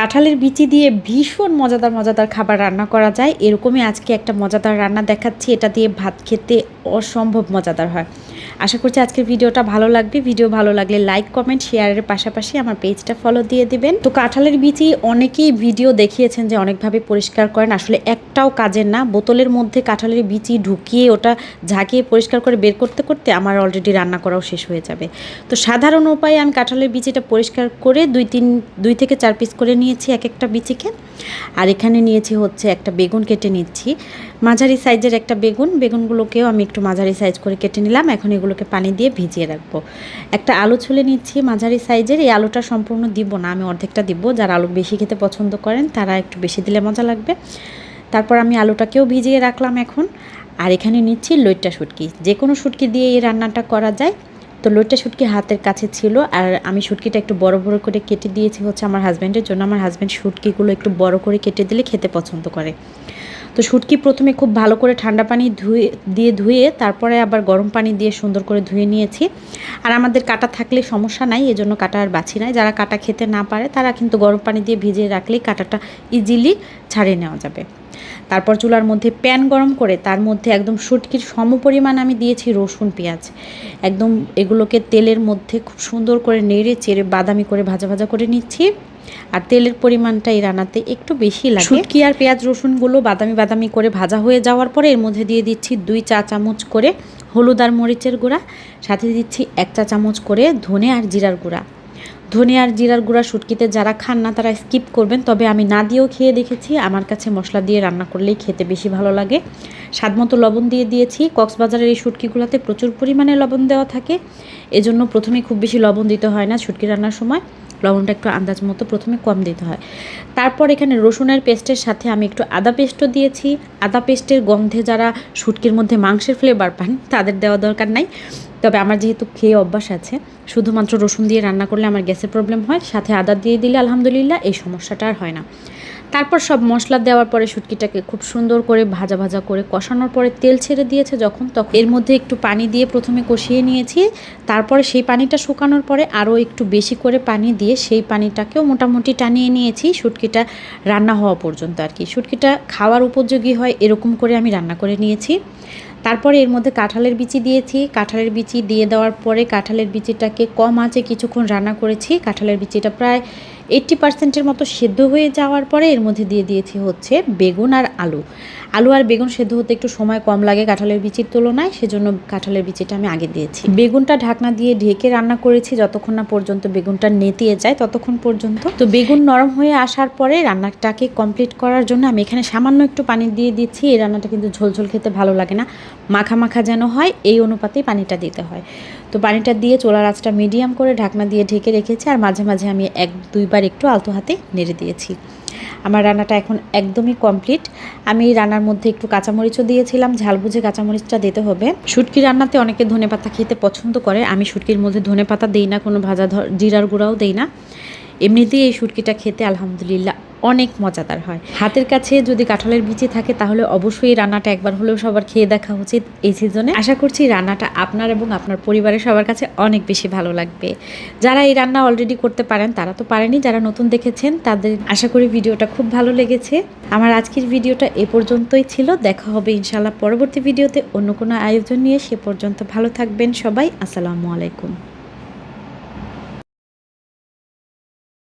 কাঁঠালের বিচি দিয়ে ভীষণ মজাদার মজাদার খাবার রান্না করা যায়। এরকমই আজকে একটা মজাদার রান্না দেখাচ্ছি। এটা দিয়ে ভাত খেতে অসম্ভব মজাদার হয়। আশা করছি আজকের ভিডিওটা ভালো লাগবে। ভিডিও ভালো লাগলে লাইক, কমেন্ট, শেয়ারের পাশাপাশি আমার পেজটা ফলো দিয়ে দিবেন। তো কাঁঠালের বিচি অনেকেই ভিডিও দেখিয়েছেন যে অনেকভাবে পরিষ্কার করেন। আসলে একটাও কাজের না, বোতলের মধ্যে কাঁঠালের বিচি ঢুকিয়ে ওটা ঝাঁকিয়ে পরিষ্কার করে বের করতে করতে আমার অলরেডি রান্না করাও শেষ হয়ে যাবে। তো সাধারণ উপায়ে আমি কাঁঠালের বিচিটা পরিষ্কার করে দুই তিন, দুই থেকে চার পিস করে নিয়েছি এক একটা বিচিকে। আর এখানে নিয়েছি হচ্ছে একটা বেগুন কেটে নিচ্ছি। মাঝারি সাইজের একটা বেগুন। বেগুনগুলোকেও আমি একটু মাঝারি সাইজ করে কেটে নিলাম। এখন এগুলোকে পানি দিয়ে ভিজিয়ে রাখব। একটা আলু ছুলে নিচ্ছি মাঝারি সাইজের। এই আলুটা সম্পূর্ণ দিব না, আমি অর্ধেকটা দিব। যারা আলু বেশি খেতে পছন্দ করেন, তারা একটু বেশি দিলে মজা লাগবে। তারপর আমি আলুটাকেও ভিজিয়ে রাখলাম এখন। আর এখানে নিচ্ছি লইট্টা শুটকি। যে কোনো শুটকি দিয়ে এই রান্নাটা করা যায়। তো লইট্টা শুটকি হাতের কাছে ছিল আর আমি শুটকিটা একটু বড় বড় করে কেটে দিয়েছি হচ্ছে আমার হাজব্যান্ডের জন্য। আমার হাজব্যান্ড শুটকিগুলো একটু বড় করে কেটে দিলে খেতে পছন্দ করে। তো শুটকি প্রথমে খুব ভালো করে ঠান্ডা পানি ধুয়ে, দিয়ে ধুয়ে তারপরে আবার গরম পানি দিয়ে সুন্দর করে ধুয়ে নিয়েছি। আর আমাদের কাটা থাকলে সমস্যা নাই, এজন্য কাটা আর বাছি নাই। যারা কাটা খেতে না পারে তারা কিন্তু গরম পানি দিয়ে ভিজিয়ে রাখলেই কাটাটা ইজিলি ছাড়িয়ে নেওয়া যাবে। তারপর চুলার মধ্যে প্যান গরম করে তার মধ্যে একদম শুটকির সম পরিমাণ আমি দিয়েছি রসুন, পেঁয়াজ। একদম এগুলোকে তেলের মধ্যে খুব সুন্দর করে নেড়ে চেড়ে বাদামি করে ভাজা ভাজা করে নিচ্ছি। আর তেলের পরিমাণটা এই রান্নাতে একটু বেশি লাগে। শুটকি আর পেঁয়াজ রসুনগুলো বাদামি বাদামি করে ভাজা হয়ে যাওয়ার পরে এর মধ্যে দিয়ে দিচ্ছি দুই চা চামচ করে হলুদ আর মরিচের গুঁড়া। সাথে দিচ্ছি এক চা চামচ করে ধনে আর জিরার গুঁড়া। ধনে আর জিরার গুঁড়া শুটকিতে যারা খান না, তারা স্কিপ করবেন। তবে আমি না দিয়েও খেয়ে দেখেছি। আমার কাছে মশলা দিয়ে রান্না করলেই খেতে বেশি ভালো লাগে। স্বাদ মতো লবণ দিয়ে দিয়েছি। কক্সবাজারের এই শুটকিগুলোতে প্রচুর পরিমাণে লবণ দেওয়া থাকে। এজন্য প্রথমে খুব বেশি লবণ দিতে হয় না শুটকি রান্নার সময়। লবণটা একটু আন্দাজ মতো প্রথমে কম দিতে হয়। তারপর এখানে রসুনের পেস্টের সাথে আমি একটু আদা পেস্টও দিয়েছি। আদা পেস্টের গন্ধে যারা শুটকির মধ্যে মাংসের ফ্লেভার পান, তাদের দেওয়া দরকার নাই। তবে আমার যেহেতু খেয়ে অভ্যাস আছে, শুধুমাত্র রসুন দিয়ে রান্না করলে আমার গ্যাসের প্রবলেম হয়, সাথে আদা দিয়ে দিলে আলহামদুলিল্লাহ এই সমস্যাটা আর হয় না। তারপর সব মশলা দেওয়ার পরে শুটকিটাকে খুব সুন্দর করে ভাজা ভাজা করে কষানোর পরে তেল ছেড়ে দিয়েছে যখন, তখন এর মধ্যে একটু পানি দিয়ে প্রথমে কষিয়ে নিয়েছি, তারপরে সেই পানিটা শুকানোর পরে আরও একটু বেশি করে পানি দিয়ে সেই পানিটাকেও মোটামুটি টানিয়ে নিয়েছি, শুটকিটা রান্না হওয়া পর্যন্ত আর কি। শুটকিটা খাওয়ার উপযোগী হয় এরকম করে আমি রান্না করে নিয়েছি। তারপরে এর মধ্যে কাঁঠালের বিচি দিয়েছি। কাঁঠালের বিচি দিয়ে দেওয়ার পরে কাঁঠালের বিচিটাকে কম আঁচে কিছুক্ষণ রান্না করেছি। কাঁঠালের বিচিটা প্রায় এইট্টি পার্সেন্টের মতো সেদ্ধ হয়ে যাওয়ার পরে এর মধ্যে দিয়ে দিয়েছি হচ্ছে বেগুন আর আলু। আলু আর বেগুন সেদ্ধ হতে একটু সময় কম লাগে কাঁঠালের বিচির তুলনায়, সেজন্য কাঁঠালের বিচিটা আমি আগে দিয়েছি। বেগুনটা ঢাকনা দিয়ে ঢেকে রান্না করেছি, যতক্ষণ না পর্যন্ত বেগুনটা নেতিয়ে যায় ততক্ষণ পর্যন্ত। তো বেগুন নরম হয়ে আসার পরে রান্নাটাকে কমপ্লিট করার জন্য আমি এখানে সামান্য একটু পানি দিয়ে দিচ্ছি। এই রান্নাটা কিন্তু ঝোলঝোল খেতে ভালো লাগে না। মাখা মাখা যেন হয়, এই অনুপাতেই পানিটা দিতে হয়। তো পানিটা দিয়ে চোলার আঁচটা মিডিয়াম করে ঢাকনা দিয়ে ঢেকে রেখেছি, আর মাঝে মাঝে আমি এক দুইবার একটু আলতো হাতে নেড়ে দিয়েছি। আমার রান্নাটা এখন একদমই কমপ্লিট। আমি রান্নার মধ্যে একটু কাঁচামরিচও দিয়েছিলাম। ঝাল বুঝে কাঁচামরিচটা দিতে হবে। শুটকি রান্নাতে অনেকে ধনে পাতা খেতে পছন্দ করে। আমি শুটকির মধ্যে ধনে পাতা দিই না, কোনো ভাজা জিরার গুঁড়াও দিই না। এমনিতেই এই শুটকিটা খেতে আলহামদুলিল্লাহ অনেক মজাদার হয়। হাতের কাছে যদি কাঁঠালের বিচি থাকে, তাহলে অবশ্যই রান্নাটা একবার হলেও সবার খেয়ে দেখা উচিত এই সিজনে। আশা করছি রান্নাটা আপনার এবং আপনার পরিবারের সবার কাছে অনেক বেশি ভালো লাগবে। যারা এই রান্না অলরেডি করতে পারেন, তারা তো পারেনি। যারা নতুন দেখেছেন, তাদের আশা করি ভিডিওটা খুব ভালো লেগেছে। আমার আজকের ভিডিওটা এ পর্যন্তই ছিল। দেখা হবে ইনশাল্লাহ পরবর্তী ভিডিওতে। অন্য কোনো আয়োজন নিয়ে সে পর্যন্ত ভালো থাকবেন সবাই। আসসালামু আলাইকুম।